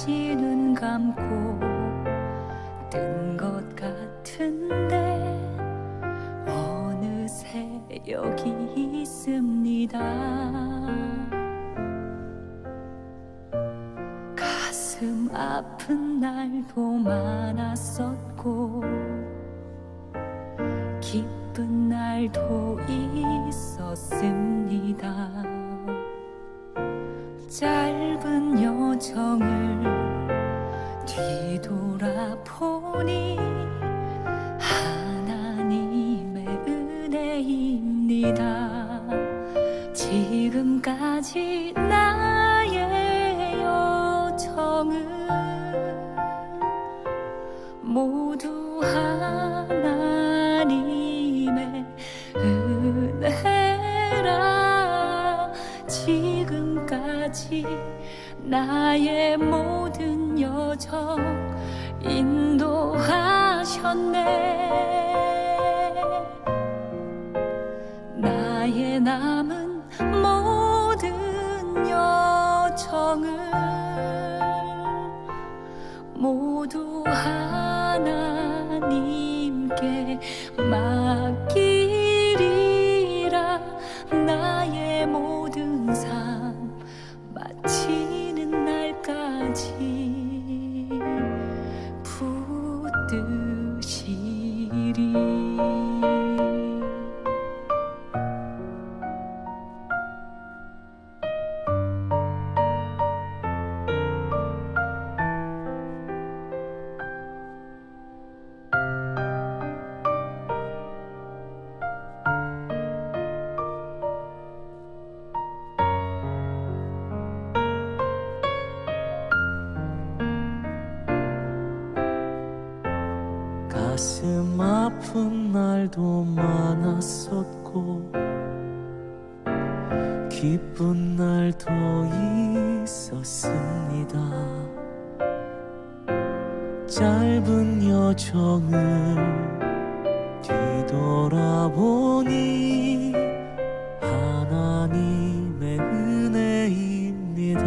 다시는 감고 뜬 것 같은데 어느새 여기 있습니다. 가슴 아픈 날도 많았었고 기쁜 날도 있었습니다. 짧은 여정을 뒤돌아보니 하나님의 은혜입니다. 지금까지 나의 여정을 지금까지 나의 모든 여정 인도하셨네. 나의 남은 모든 여정을 붙 가슴 아픈 날도 많았었고 기쁜 날도 있었습니다. 짧은 여정을 뒤돌아보니 하나님의 은혜입니다.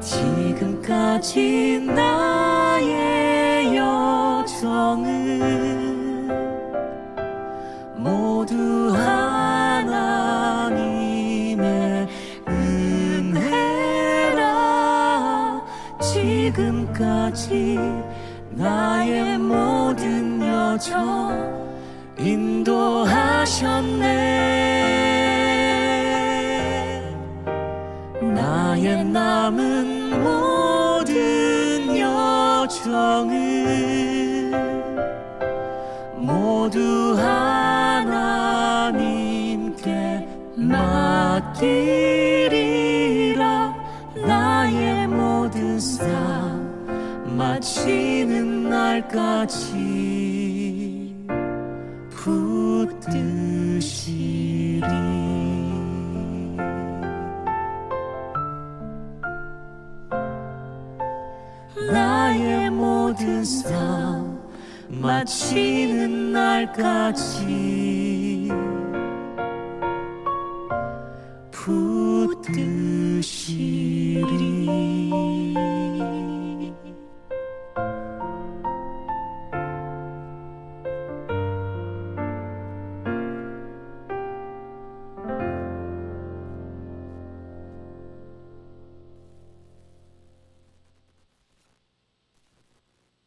지금까지 나 지금까지 나의 모든 여정 인도하셨네. 나의 남은 모든 여정을 모두 하나님께 모든 삶 마치는 날까지 붙드시리. 나의 모든 삶 마치는 날까지 붙드시리